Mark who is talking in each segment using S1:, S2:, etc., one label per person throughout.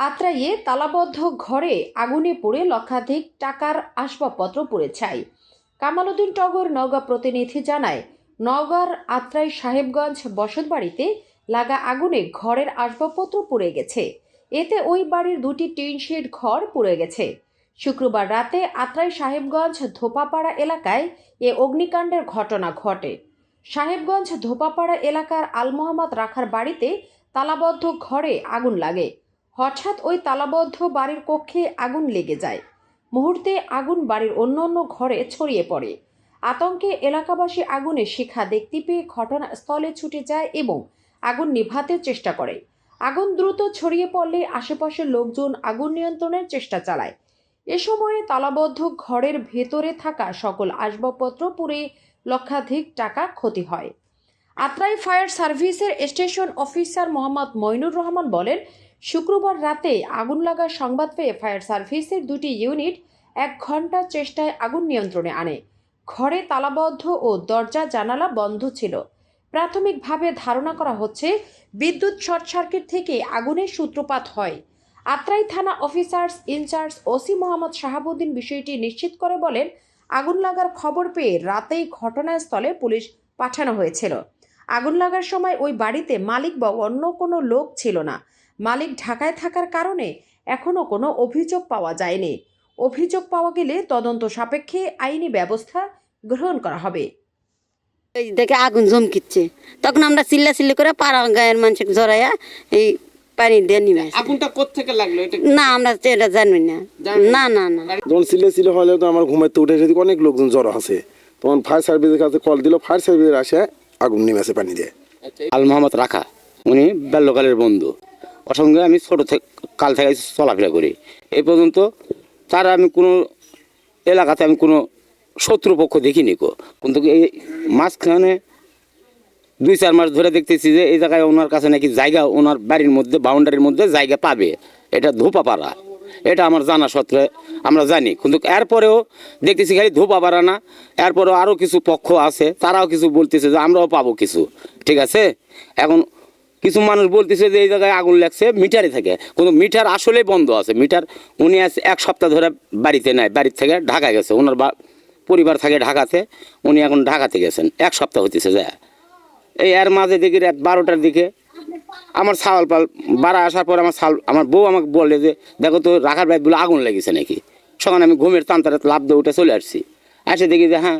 S1: আত্রাইয়ে তালাবদ্ধ ঘরে আগুনে পড়ে লক্ষাধিক টাকার আসবাবপত্র পুড়ে ছাই। কামালউদ্দিন টগর নওগাঁ প্রতিনিধি জানায়, নওগাঁর আত্রাই সাহেবগঞ্জ বসতবাড়িতে লাগা আগুনে ঘরের আসবাবপত্র পুড়ে গেছে। এতে ওই বাড়ির দুটি টিন শেড ঘর পুড়ে গেছে। শুক্রবার রাতে আত্রাই সাহেবগঞ্জ ধোপাপাড়া এলাকায় এ অগ্নিকাণ্ডের ঘটনা ঘটে। সাহেবগঞ্জ ধোপাপাড়া এলাকার আল মোহাম্মদ রাখার বাড়িতে তালাবদ্ধ ঘরে আগুন লাগে। হঠাৎ ওই তালাবদ্ধ বাড়ির কক্ষে আগুন লেগে যায়। মুহূর্তে আগুন বাড়ির অন্য অন্য ঘরে ছড়িয়ে পড়ে। আতঙ্কে এলাকাবাসী আগুনের শিখা দেখতে পেয়ে ঘটনাস্থলে ছুটে যায় এবং আগুন নিভাতে চেষ্টা করে। আগুন দ্রুত ছড়িয়ে পড়লে আশেপাশের লোকজন আগুন নিয়ন্ত্রণের চেষ্টা চালায়। এ সময়ে তালাবদ্ধ ঘরের ভেতরে থাকা সকল আসবাবপত্র পুড়ে লক্ষাধিক টাকা ক্ষতি হয়। আত্রাই ফায়ার সার্ভিসের স্টেশন অফিসার মোহাম্মদ মইনুর রহমান বলেন শুক্রবার রাতে আগুন লাগার সংবাদ পেয়ে ফায়ার সার্ভিসের দুটি ইউনিট এক ঘণ্টার চেষ্টায় আগুন নিয়ন্ত্রণে আনে। ঘরে তালাবদ্ধ ও দরজা জানালা বন্ধ ছিল। প্রাথমিকভাবে ধারণা করা হচ্ছে, বিদ্যুৎ শর্ট সার্কিট থেকে আগুনের সূত্রপাত হয়। আত্রাই থানা officers in charge OC Mohammad Shahabuddin বিষয়টি নিশ্চিত করে বলেন, আগুন লাগার খবর পেয়ে রাতেই ঘটনাস্থলে পুলিশ পাঠানো হয়েছিল। আগুন লাগার সময় ওই বাড়িতে মালিক বা অন্য কোনো লোক ছিল না। মালিক ঢাকায় থাকার কারণে এখনও কোনো অভিযোগ পাওয়া যায়নি। অভিযোগ পাওয়া গেলে তদন্ত সাপেক্ষে আইনি ব্যবস্থা গ্রহণ করা হবে।
S2: এই দেখে আগুন জমকিচ্ছে তখন আমরা চিল্লা চিল্লি করে পাড়া গায়ের মানুষকে জড়াইয়া এই পানি দিয়ে নিয়ে আসি।
S3: আগুনটা কোত্থেকে লাগল? এটা
S2: না আমরা তো এটা জানি না। না? না না
S4: যখন সিলে সিলে হলে তো আমার ঘুমাইতে উঠে দেখি অনেক লোকজন জড়ো আছে। তখন ফায়ার সার্ভিসের কাছে কল দিল ফায়ার সার্ভিসের আসে আগুন নেমেছে পানি দিয়ে।
S5: আল মোহাম্মদ রাখা উনি বাল্যকালের বন্ধু। সঙ্গে আমি ছোটো থেকে, কাল থেকে চলাফেরা করি। এই পর্যন্ত তার আমি কোনো এলাকাতে আমি কোনো শত্রুপক্ষ দেখিনি কো। কিন্তু এই মাঝখানে দুই, চার মাস ধরে দেখতেছি যে এই জায়গায় ওনার কাছে নাকি জায়গা, ওনার বাড়ির মধ্যে, বাউন্ডারির মধ্যে জায়গা পাবে। এটা ধোপাপাড়া। এটা আমার জানা সত্ত্বে আমরা জানি। কিন্তু এরপরেও দেখতেছি খালি ধোপাপাড়া না। এরপরেও আরও কিছু পক্ষ আছে, তারাও কিছু বলতেছে যে আমরাও পাবো কিছু। ঠিক আছে? এখন কিছু মানুষ বলতেছে যে এই জায়গায় আগুন লাগছে, মিটারে থাকে। কিন্তু মিটার আসলেই বন্ধ আছে। মিটার উনি আজ এক সপ্তাহ ধরে বাড়িতে নাই, বাড়ির থেকে ঢাকা গেছে। ওনার বা পরিবার থাকে ঢাকাতে, উনি এখন ঢাকাতে গেছেন। এক সপ্তাহ হতেছে যায়। এই এর মাঝে দেখি রাত বারোটার দিকে আমার ছাওয়াল পাল বাড়া আসার পর আমার ছাল আমার বউ আমাকে বলে যে, দেখো তো রাখার বাইক বলে আগুন লেগেছে নাকি? সকালে আমি ঘুমের তান্তারে লাভ দিয়ে উঠে চলে আসছি। এসে দেখি যে হ্যাঁ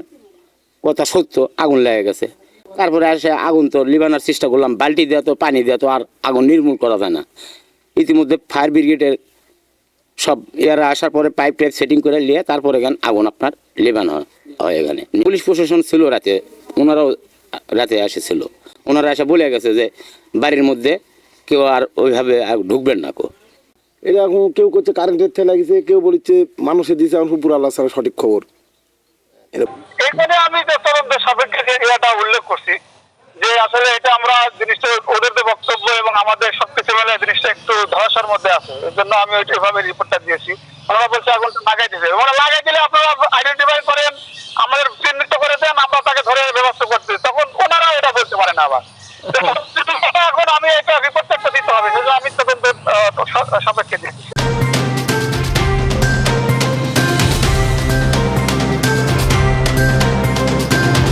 S5: কথা সত্য, আগুন লেগে গেছে। তারপরে এসে আগুন তো লিবানোর চেষ্টা করলাম বালতি দেওয়া তো পানি দেওয়া তো আর আগুন নির্মূল করা যায় না। ইতিমধ্যে ফায়ার ব্রিগেডের সব এরা আসার পরে পাইপ টাইপ সেটিং করে নিয়ে তারপরে এখানে আগুন আপনার লেবানো হয় এখানে পুলিশ প্রশাসন ছিল রাতে ওনারাও রাতে এসেছিল। ওনারা এসে বলে গেছে যে বাড়ির মধ্যে কেউ আর ওইভাবে আর ঢুকবেন না কো।
S4: এরকম কেউ করছে কারেন্টের থেকে লাগিয়েছে কেউ বলছে মানুষের দিছে এখন পুরো আল্লাহ সঠিক খবর।
S6: এখানে আমি যে তদন্ত সাপেক্ষে যে এটা উল্লেখ করছি যে আসলে এটা আমরা জিনিসটা ওদের যে বক্তব্য এবং আমাদের সবকিছু মিলে জিনিসটা একটু ধরাসার মধ্যে আছে এর জন্য আমি ওইটা এভাবে রিপোর্টটা দিয়েছি। ওনারা বলছে আগুনটা লাগাই দিতে ওনারা লাগাই দিলে আপনারা আইডেন্টিফাই করেন, আমাদের চিহ্নিত করে দেন, আমরা তাকে ধরে ব্যবস্থা করছি। তখন ওনারা এটা বলতে পারেন আবার।